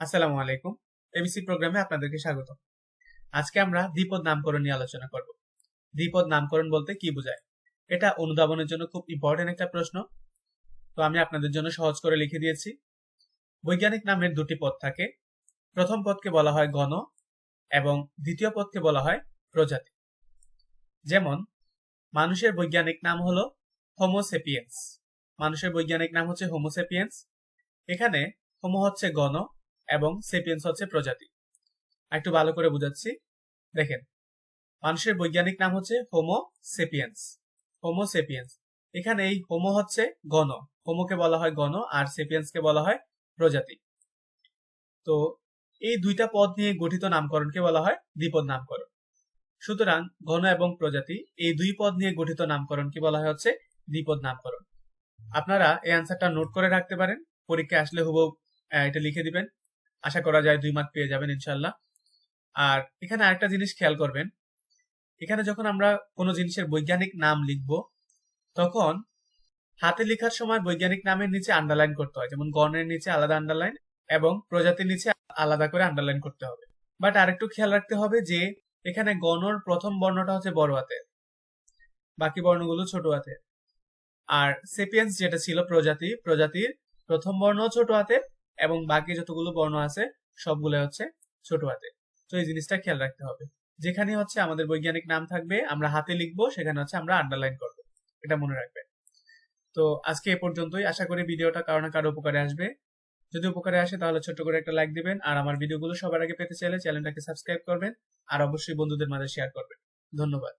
আসসালামু আলাইকুম এবিসি প্রোগ্রামে আপনাদেরকে স্বাগত আজকে আমরা দ্বিপদ নামকরণ নিয়ে আলোচনা করব। দ্বিপদ নামকরণ বলতে কি বোঝায়? এটা অনুধাবনের জন্য খুব ইম্পর্টেন্ট একটা প্রশ্ন। তো আমি আপনাদের জন্য সহজ করে লিখে দিয়েছি। বৈজ্ঞানিক নামের দুটি পদ থাকে। প্রথম পদকে বলা হয় গণ এবং দ্বিতীয় পদকে বলা হয় প্রজাতি। যেমন, মানুষের বৈজ্ঞানিক নাম হলো হোমোসেপিয়েন্স মানুষের বৈজ্ঞানিক নাম হচ্ছে হোমোসেপিয়েন্স এখানে হোমো হচ্ছে গণ এবং সেপিয়েন্স হচ্ছে প্রজাতি। একটু ভালো করে বুঝাচ্ছি। দেখেন মানুষের বৈজ্ঞানিক নাম হচ্ছে হোমো সেপিয়েন্স হোমো সেপিয়েন্স এখানে এই হোমো হচ্ছে গণ হোমোকে বলা হয় গণ আর সেপিয়েন্সকে বলা হয় প্রজাতি। তো এই দুইটা পদ নিয়ে গঠিত নামকরণকে বলা হয় দ্বিপদ নামকরণ। সুতরাং ঘন এবং প্রজাতি এই দুই পদ নিয়ে গঠিত নামকরণকে বলা হয় হচ্ছে দ্বিপদ নামকরণ। আপনারা এই অ্যান্সারটা নোট করে রাখতে পারেন। পরীক্ষায় আসলে আহ, এটা লিখে দিবেন। আশা করা যায় দুই মার্ক পেয়ে যাবেন ইনশাল্লাহ আর এখানে আরেকটা জিনিস খেয়াল করবেন, এখানে যখন আমরা কোনো জিনিসের বৈজ্ঞানিক নাম লিখব, তখন হাতে লেখার সময় বৈজ্ঞানিক নামের নিচে আন্ডারলাইন করতে হয়, যেমন গণের নিচে আলাদা আন্ডারলাইন এবং প্রজাতির নিচে আলাদা করে আন্ডারলাইন করতে হবে। বাট আরেকটু খেয়াল রাখতে হবে যে, এখানে গণর প্রথম বর্ণটা হচ্ছে বড় হাতের, বাকি বর্ণগুলো ছোট হাতের। আর সেপিয়েন্স যেটা ছিল প্রজাতি, প্রজাতির প্রথম বর্ণ ছোট হাতের এবং বাকি যতগুলো বর্ণ আছে, সবগুলো হচ্ছে ছোট হাতে। তো এই জিনিসটা খেয়াল রাখতে হবে। যেখানে হচ্ছে আমাদের বৈজ্ঞানিক নাম থাকবে, আমরা হাতে লিখব, সেখানে হচ্ছে আমরা আন্ডারলাইন করব। এটা মনে রাখবে তো আজকে এ পর্যন্তই। আশা করি ভিডিওটা কারও না কারও উপকারে আসবে। যদি উপকারে আসে, তাহলে ছোট্ট করে একটা লাইক দিবেন। আর আমার ভিডিওগুলো সবার আগে পেতে চাইলে চ্যানেলটাকে সাবস্ক্রাইব করবেন। আর অবশ্যই বন্ধুদের মাঝে শেয়ার করবেন। ধন্যবাদ।